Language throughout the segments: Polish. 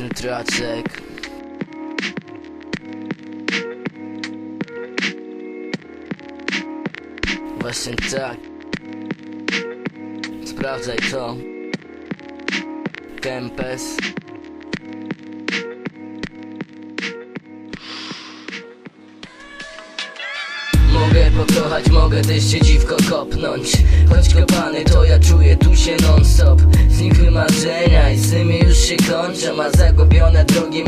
Luźny traczek Właśnie tak. Sprawdzaj to. Kempes. Mogę pokochać, mogę też cię dziwko kopnąć. Choć kopany to ja czuję tu się non stop Znikły marzenia i sny mi już się kończą A drogi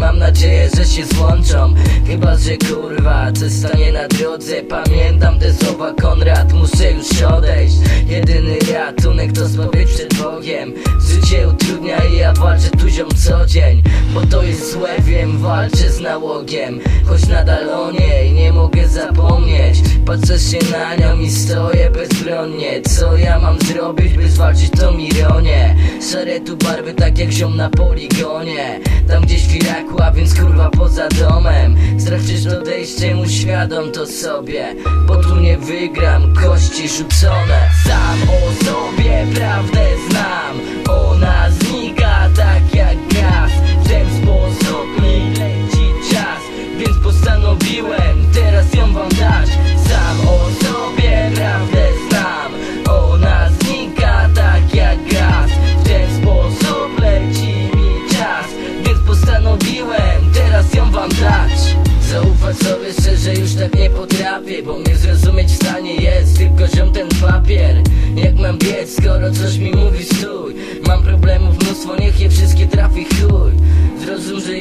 mam nadzieję, że się złączą. Chyba, że kurwa coś stanie na drodze. Pamiętam te słowa Konrad, muszę już odejść. Jedyny ratunek to spowiedź przed Bogiem. Życie utrudnia i ja walczę tuziom co dzień. Bo to jest złe, wiem, walczę z nałogiem. Choć nadal o niej nie mogę zapomnieć. Patrzę się na nią i stoję bezbronnie. Co ja mam zrobić, by zwalczyć tą ironię Szare tu barwy tak jak ziom na poligonie. Tam gdzieś w Iraku, a więc kurwa poza domem. Strach przecież odejściem uświadom to sobie. Bo tu nie wygram, kości rzucone. Sam o sobie prawdę znam. Ona znika tak jak gaz. W ten sposób mi leci czas. Więc postanowiłem teraz ją wam dać teraz ją wam dać. Zaufać sobie szczerze już tak nie potrafię Bo mnie zrozumieć w stanie jest tylko ziom ten papier. Jak mam biec, skoro coś mi mówi stój. Mam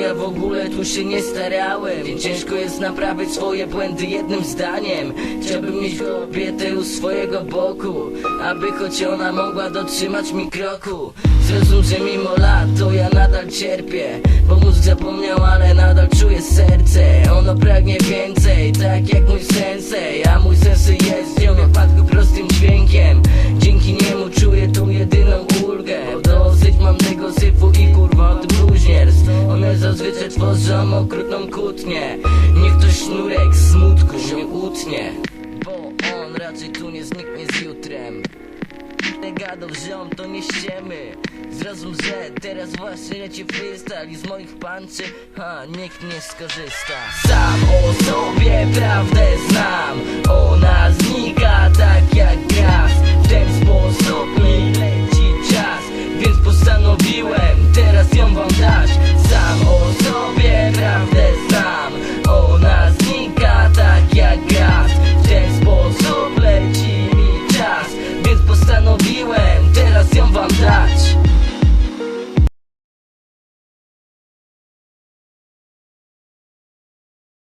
ja w ogóle tu się nie starałem. Więc ciężko jest naprawić swoje błędy jednym zdaniem. Chciałbym mieć kobietę u swojego boku Aby choć ona mogła dotrzymać mi kroku. Zrozum, że mimo lat to ja nadal cierpię Bo mózg zapomniał, ale nadal czuję serce. Ono pragnie więcej, tak jak mój sensei okrutną kłótnię. Niech to sznurek smutku się utnie Bo on raczej tu nie zniknie z jutrem. Nie gadał ziom, to nie ściemy Zrozum, że teraz właśnie leci freestyle I z moich panczy, ha, nikt nie skorzysta. Sam o sobie prawdę